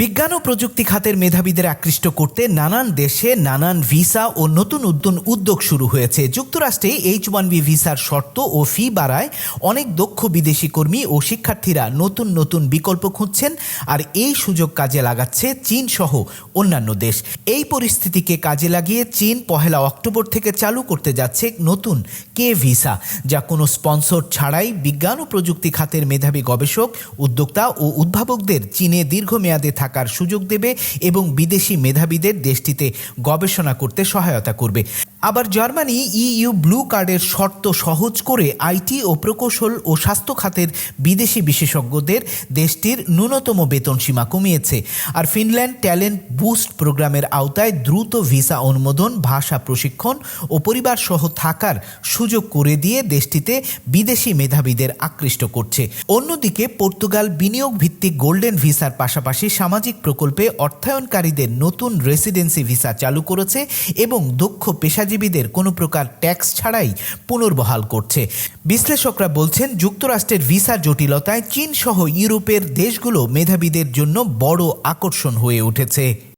বিজ্ঞান ও প্রযুক্তি খাতের মেধাবীদের আকৃষ্ট করতে নানান দেশে নানান ভিসা ও নতুন উদ্যম উদ্যোগ শুরু হয়েছে। যুক্তরাষ্ট্রে এইচ ওয়ান বি ভিসার শর্ত ও ফি বাড়ায় অনেক দক্ষ বিদেশি কর্মী ও শিক্ষার্থীরা নতুন নতুন বিকল্প খুঁজছেন আর এই সুযোগ কাজে লাগাচ্ছে চীন সহ অন্যান্য দেশ। এই পরিস্থিতিকে কাজে লাগিয়ে চীন পহেলা অক্টোবর থেকে চালু করতে যাচ্ছে নতুন কে ভিসা, যা কোনো স্পন্সর ছাড়াই বিজ্ঞান ও প্রযুক্তি খাতের মেধাবী গবেষক, উদ্যোক্তা ও উদ্ভাবকদের চীনে দীর্ঘমেয়াদে থাকার সুযোগ দেবে এবং বিদেশি মেধাবীদের দেশটিতে গবেষণা করতে সহায়তা করবে। আবার জার্মানি ইইউ ব্লু কার্ডের শর্ত সহজ করে আইটি ও প্রকৌশল ও স্বাস্থ্য খাতের বিদেশি বিশেষজ্ঞদের দেশটির ন্যূনতম বেতন সীমা কমিয়েছে। আর ফিনল্যান্ড ট্যালেন্ট বুস্ট প্রোগ্রামের আওতায় দ্রুত ভিসা অনুমোদন, ভাষা প্রশিক্ষণ ও পরিবার সহ থাকার সুযোগ করে দিয়ে দেশটিতে বিদেশি মেধাবীদের আকৃষ্ট করছে। অন্যদিকে পর্তুগাল বিনিয়োগ ভিত্তিক গোল্ডেন ভিসার পাশাপাশি সামাজিক প্রকল্পে অর্থায়নকারীদের নতুন রেসিডেন্সি ভিসা চালু করেছে এবং দক্ষ পেশাজীবীদের কোনো প্রকার ট্যাক্স ছাড়াই পুনর্বহাল করছে। বিশ্লেষকরা বলছেন, যুক্তরাষ্ট্রের ভিসা জটিলতায় চীন সহ ইউরোপের দেশগুলো মেধাবীদের জন্য বড় আকর্ষণ হয়ে উঠেছে।